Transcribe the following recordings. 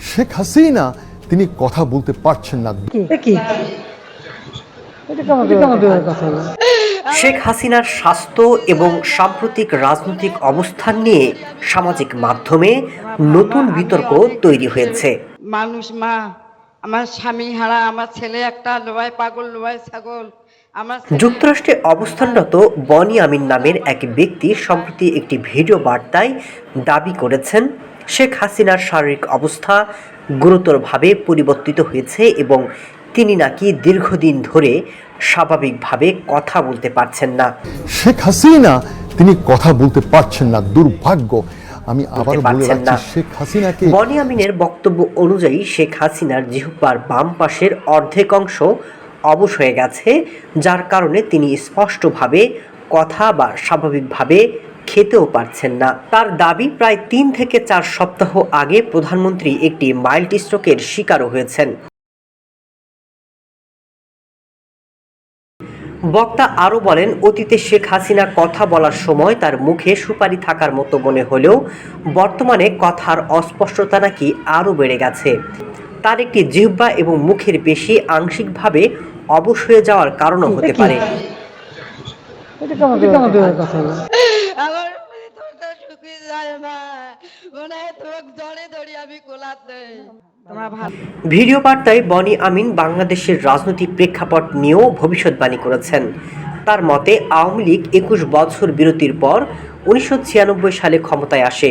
শেখ হাসিনা তিনি কথা বলতে পারছেন না? শেখ হাসিনার স্বাস্থ্য এবং সাম্প্রতিক রাজনৈতিক অবস্থান নিয়ে সামাজিক মাধ্যমে নতুন বিতর্ক তৈরি হয়েছে। মানুষ মা আমার স্বামী হারা আমার ছেলে একটা লোয়াই পাগল লোয়াই ছাগল। যুক্তরাষ্ট্রে অবস্থানরত বনি আমিন নামের এক ব্যক্তি সম্প্রতি একটি ভিডিও বার্তায় দাবি করেছেন শেখ হাসিনার শারীরিক অবস্থা গুরুতরভাবে পরিবর্তিত হয়েছে এবং তিনি নাকি দীর্ঘদিন ধরে স্বাভাবিকভাবে কথা বলতে পারছেন না শেখ হাসিনা তিনি কথা বলতে পারছেন না দুর্ভাগ্য আমি আবার বলে রাখছি না। শেখ হাসিনাকে বনি আমিনের বক্তব্য অনুযায়ী শেখ হাসিনার জিহ্বার বাম পাশের অর্ধেক অংশ অবশ হয়ে গেছে, যার কারণে তিনি স্পষ্টভাবে কথা বা স্বাভাবিকভাবে খেতেও পারছেন না। তার দাবি প্রায় তিন থেকে চার সপ্তাহ আগে প্রধানমন্ত্রী একটি মাইল্ড স্ট্রোকের শিকারও হয়েছেন। বক্তা আরও বলেন, অতীতে শেখ হাসিনা কথা বলার সময় তার মুখে সুপারি থাকার মতো মনে হলেও বর্তমানে কথার অস্পষ্টতা নাকি আরও বেড়ে গেছে। তার একটি জিহ্বা এবং মুখের পেশি আংশিকভাবে অবশ হয়ে যাওয়ার কারণও হতে পারে? আমার ভিডিও বার্তায় বনি আমিন বাংলাদেশের রাজনৈতিক প্রেক্ষাপট নিয়েও ভবিষ্যৎবাণী করেছেন। তার মতে আওয়ামী লীগ একুশ বছর বিরতির পর উনিশশো ছিয়ানব্বই সালে ক্ষমতায় আসে।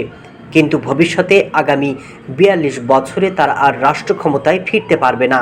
কিন্তু ভবিষ্যতে আগামী বিয়াল্লিশ বছরে তার আর রাষ্ট্র ক্ষমতায় ফিরতে পারবে না।